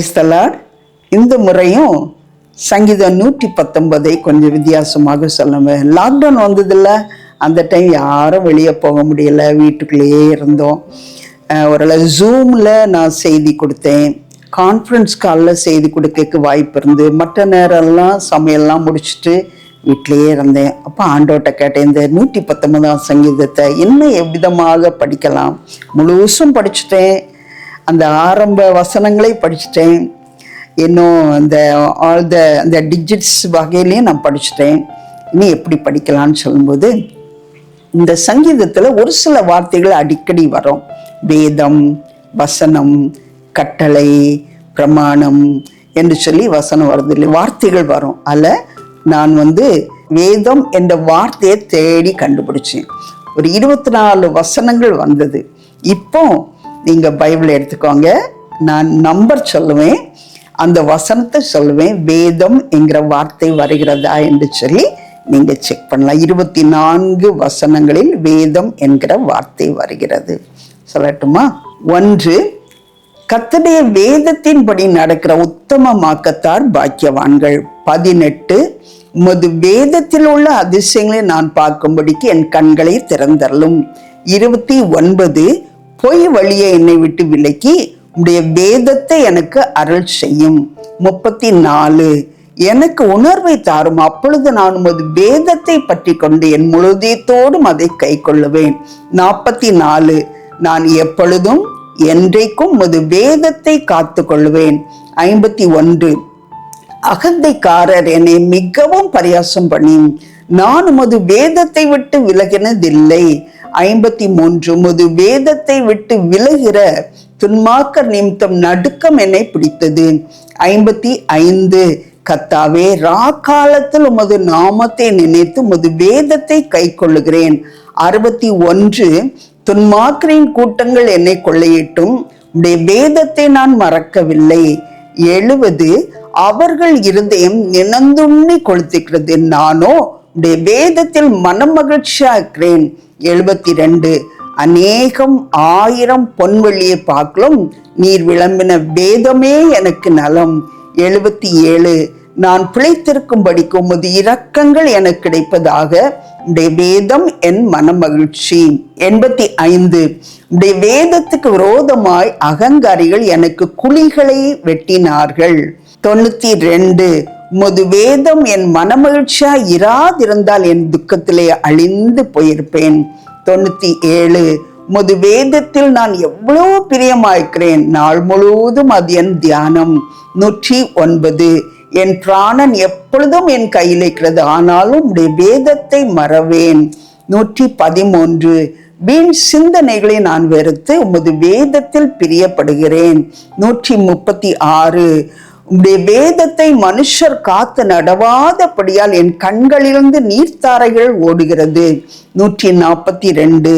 கிரைஸ்தலார் இந்த முறையும் சங்கீதம் நூற்றி பத்தொன்பதை கொஞ்சம் வித்தியாசமாக சொல்லுவேன் லாக்டவுன் வந்ததில்ல. அந்த டைம் யாரும் வெளியே போக முடியல. வீட்டுக்குள்ளேயே இருந்தோம். ஓரளவு ஜூமில் நான் செய்தி கொடுத்தேன். கான்ஃபரன்ஸ் காலில் செய்தி கொடுக்க வாய்ப்பு இருந்து மற்ற நேரம்லாம் சமையல்லாம் முடிச்சுட்டு வீட்டிலேயே இருந்தேன். அப்போ ஆண்டோட்ட கேட்டேன் இந்த நூற்றி பத்தொன்பதாம் சங்கீதத்தை இன்னும் எவ்விதமாக படிக்கலாம்? முழுசும் படிச்சுட்டேன். அந்த ஆரம்ப வசனங்களை படிச்சுட்டேன். இன்னும் அந்த ஆல் த அந்த டிஜிட்ஸ் வகையிலையும் நான் படிச்சுட்டேன். இனி எப்படி படிக்கலான்னு சொல்லும்போது இந்த சங்கீதத்தில் ஒரு சில வார்த்தைகள் அடிக்கடி வரும். வேதம் வசனம் கட்டளை பிரமாணம் என்று சொல்லி வசனம் வருது இல்லை வார்த்தைகள் வரும். அதில் நான் வந்து வேதம் என்ற வார்த்தையை தேடி கண்டுபிடிச்சேன். ஒரு இருபத்தி நாலு வசனங்கள் வந்தது. இப்போ நீங்கள் பைபிள் எடுத்துக்கோங்க. நான் நம்பர் சொல்லுவேன். அந்த வசனத்தை சொல்லுவேன். வேதம் என்கிற வார்த்தை வருகிறதா என்று சொல்லி நீங்கள் செக் பண்ணலாம். இருபத்தி நான்கு வசனங்களில் வேதம் என்கிற வார்த்தை வருகிறது. சொல்லட்டுமா? ஒன்று கத்தடைய வேதத்தின்படி நடக்கிற உத்தமமாக்கத்தார் பாக்கியவான்கள். பதினெட்டு உமது வேதத்தில் உள்ள அதிசயங்களை நான் பார்க்கும்படிக்கு என் கண்களை திறந்தரலும் இருபத்தி ஒன்பது பொய் வழியை என்னை விட்டு விலக்கி உடைய வேதத்தை எனக்கு அருள் செய்யும். முப்பத்தி நாலு எனக்கு உணர்வை தாரும். அப்பொழுது நான் உமது வேதத்தை பற்றி கொண்டு என் முழுதியத்தோடும் அதை கை கொள்ளுவேன். நாற்பத்தி நாலு நான் எப்பொழுதும் என்றைக்கும் உமது வேதத்தை காத்து கொள்வேன் ஐம்பத்தி ஒன்று அகந்தைக்காரர் என்னை மிகவும் பரியாசம் பண்ணி நான் உமது வேதத்தை விட்டு விலகினதில்லை. ஐம்பத்தி மூன்று முது வேதத்தை விட்டு விலகிற துன்மாக்கர் நிமித்தம் நடுக்கம் என்னை பிடித்தது. ஐம்பத்தி ஐந்து கத்தாவே ரா காலத்தில் உமது நாமத்தை நினைத்து உமது வேதத்தை கை கொள்ளுகிறேன் அறுபத்தி ஒன்று துன்மாக்கரின் கூட்டங்கள் என்னை கொள்ளையிட்டும். உடைய வேதத்தை நான் மறக்கவில்லை. எழுவது அவர்கள் இருதயம் நினந்துண்ணி கொளுத்துகிறது நானோ வேதத்தில் மனமகிழ்ச்சியா இருக்கிறேன் எழுபத்தி ரெண்டு அநேகம் ஆயிரம் பொன்வெளியை பார்க்கலும் நீர் விளம்பின வேதமே எனக்கு நலம். எழுபத்தி ஏழு நான் பிழைத்திருக்கும்படிக்கு உமது இரக்கங்கள் எனக்கு கிடைப்பதாக உடைய வேதம் என் மனமகிழ்ச்சி. எண்பத்தி ஐந்து உடைய வேதத்துக்கு விரோதமாய் அகங்காரிகள் எனக்கு குழிகளை வெட்டினார்கள். தொண்ணூத்தி ரெண்டு உமது வேதம் என் மனமகிழ்ச்சியா இராதிருந்தால் என் துக்கத்திலே அழிந்து போயிருப்பேன். தொண்ணூத்தி ஏழு உமது வேதத்தில் நான் எவ்வளவு பிரியமாயிருக்கிறேன். நாள் முழுவதும் அது என் தியானம். நூற்றி ஒன்பது என் பிராணன் எப்பொழுதும் என் கையில் இருக்கிறது. ஆனாலும் உடைய வேதத்தை மறவேன். நூற்றி பதிமூன்று வீண் சிந்தனைகளை நான் வெறுத்து உமது வேதத்தில் பிரியப்படுகிறேன். நூற்றி முப்பத்தி ஆறு உம்முடைய வேதத்தை மனுஷர் காத்து நடவாதபடியால் என் கண்களிலிருந்து நீர்த்தாரைகள் ஓடுகிறது. நூற்றி நாற்பத்தி ரெண்டு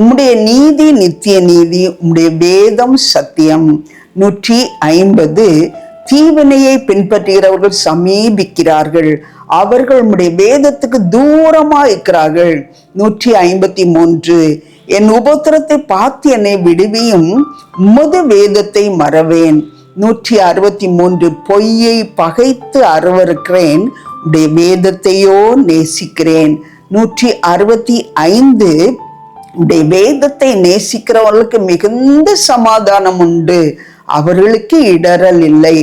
உம்முடைய நீதி நித்திய நீதி உம்முடைய வேதம் சத்தியம். நூற்றி ஐம்பது. தீவினையை பின்பற்றுகிறவர்கள் சமீபிக்கிறார்கள். அவர்கள் உம்முடைய வேதத்துக்கு தூரமா இருக்கிறார்கள். நூற்றி ஐம்பத்தி மூன்று என் உபத்திரத்தை பார்த்து என்னை விடுவியும் உமது வேதத்தை மறவேன். நூற்றி அறுபத்தி மூன்று பொய்யை பகைத்து அருவருக்கிறேன் உடைய வேதத்தையோ நேசிக்கிறேன். நூற்றி அறுபத்தி ஐந்து உடைய வேதத்தை நேசிக்கிறவர்களுக்கு மிகுந்த சமாதானம் உண்டு அவர்களுக்கு இடரல் இல்லை.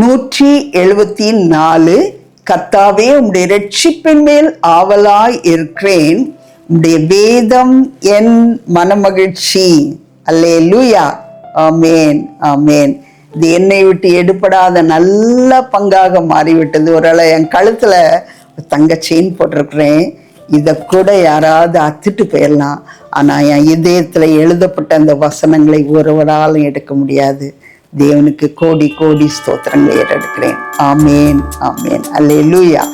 நூற்றி எழுபத்தி நாலு கத்தாவே உடைய ரட்சிப்பின் மேல் ஆவலாய் இருக்கிறேன். உடைய வேதம் என் மனமகிழ்ச்சி. அல்லே லூயா ஆமேன் ஆமேன். இது என்னை விட்டு எடுபடாத நல்ல பங்காக மாறிவிட்டது. ஒருவேளை என் கழுத்தில் தங்க செயின் போட்டிருக்கிறேன். இதை கூட யாராவது அத்துட்டு போயிடலாம். ஆனால் என் இதயத்தில் எழுதப்பட்ட அந்த வசனங்களை ஒருவராலும் எடுக்க முடியாது. தேவனுக்கு கோடி கோடி ஸ்தோத்திரங்களை எடுக்கிறேன் ஆமேன் ஆமேன். அல்லே லூயா